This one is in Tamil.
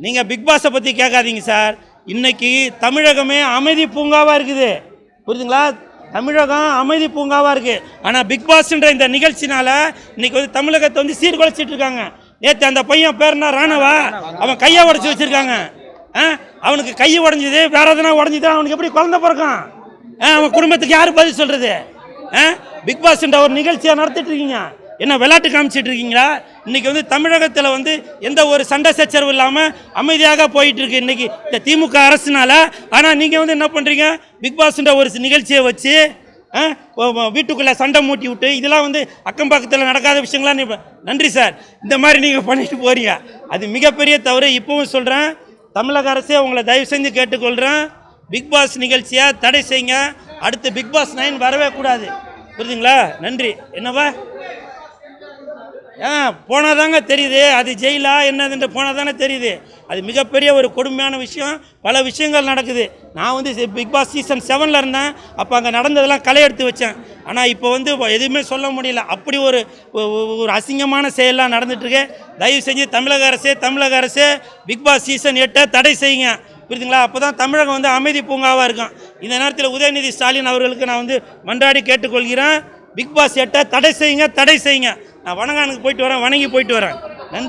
நீங்கள் பிக் பாஸை பற்றி கேட்காதீங்க சார். இன்றைக்கி தமிழகமே அமைதி பூங்காவாக இருக்குது. புரியுதுங்களா? தமிழகம் அமைதி பூங்காவாக இருக்குது ஆனால் பிக் பாஸ்ன்ற இந்த நிகழ்ச்சினால் இன்றைக்கி வந்து தமிழகத்தை வந்து சீர்குலைச்சிட்டு இருக்காங்க. நேற்று அந்த பையன் பேர் என்ன ராணவா? அவன் கையை உடச்சி வச்சிருக்காங்க. ஆ? அவனுக்கு கை உடஞ்சிது வேற எதனா உடஞ்சிது அவனுக்கு எப்படி குழந்த பிறக்கும்? ஆ அவன் குடும்பத்துக்கு யார் பதில் சொல்கிறது ஆ? பிக் பாஸ்ன்ற ஒரு நிகழ்ச்சியாக நடத்திட்டு இருக்கீங்க. என்ன விளையாட்டு காமிச்சிட்டு இருக்கீங்களா? இன்னைக்கு வந்து தமிழகத்தில் வந்து எந்த ஒரு சண்டை சச்சரவு இல்லாமல் அமைதியாக போயிட்டு இருக்கு இன்னைக்கு இந்த திமுக அரசுனால. ஆனால் நீங்கள் வந்து என்ன பண்ணுறீங்க பிக் பாஸ்ன்ற ஒரு நிகழ்ச்சியை வச்சு வீட்டுக்குள்ளே சண்டை மூட்டி விட்டு இதெல்லாம் வந்து அக்கம் பக்கத்தில் நடக்காத விஷயங்களாம் நீ நன்றி சார். இந்த மாதிரி நீங்கள் பண்ணிட்டு போறீங்க. அது மிகப்பெரிய தவறு. இப்போவும் சொல்கிறேன் தமிழக அரசே உங்களை தயவு செஞ்சு கேட்டுக்கொள்கிறேன் பிக் பாஸ் நிகழ்ச்சியை தடை செய்யுங்க. அடுத்து பிக் பாஸ் நைன் வரவே கூடாது. புரியுதுங்களா? நன்றி. என்னவா? ஆ போனாதாங்க தெரியுது. அது ஜெயிலா என்னதுன்ற போனாதானே தெரியுது. அது மிகப்பெரிய ஒரு கொடுமையான விஷயம். பல விஷயங்கள் நடக்குது. நான் வந்து பிக் பாஸ் சீசன் செவனில் இருந்தேன். அப்போ அங்கே நடந்ததெல்லாம் களை எடுத்து வச்சேன். ஆனால் இப்போ வந்து எதுவுமே சொல்ல முடியல. அப்படி ஒரு ஒரு அசிங்கமான செயல்லாம் நடந்துட்டுருக்கு. தயவு செஞ்சு தமிழக அரசே தமிழக அரசே பிக் பாஸ் சீசன் எட்டை தடை செய்யுங்க. புரியுதுங்களா? அப்போ தான் தமிழகம் வந்து அமைதி பூங்காவாக இருக்கும். இந்த நேரத்தில் உதயநிதி ஸ்டாலின் அவர்களுக்கு நான் வந்து மன்றாடி கேட்டுக்கொள்கிறேன். பிக் பாஸ் எட்டை தடை செய்யுங்க தடை செய்யுங்க. நான் வணங்கானுக்கு போயிட்டு வரேன் வணங்கி போயிட்டு வரேன். நன்றி.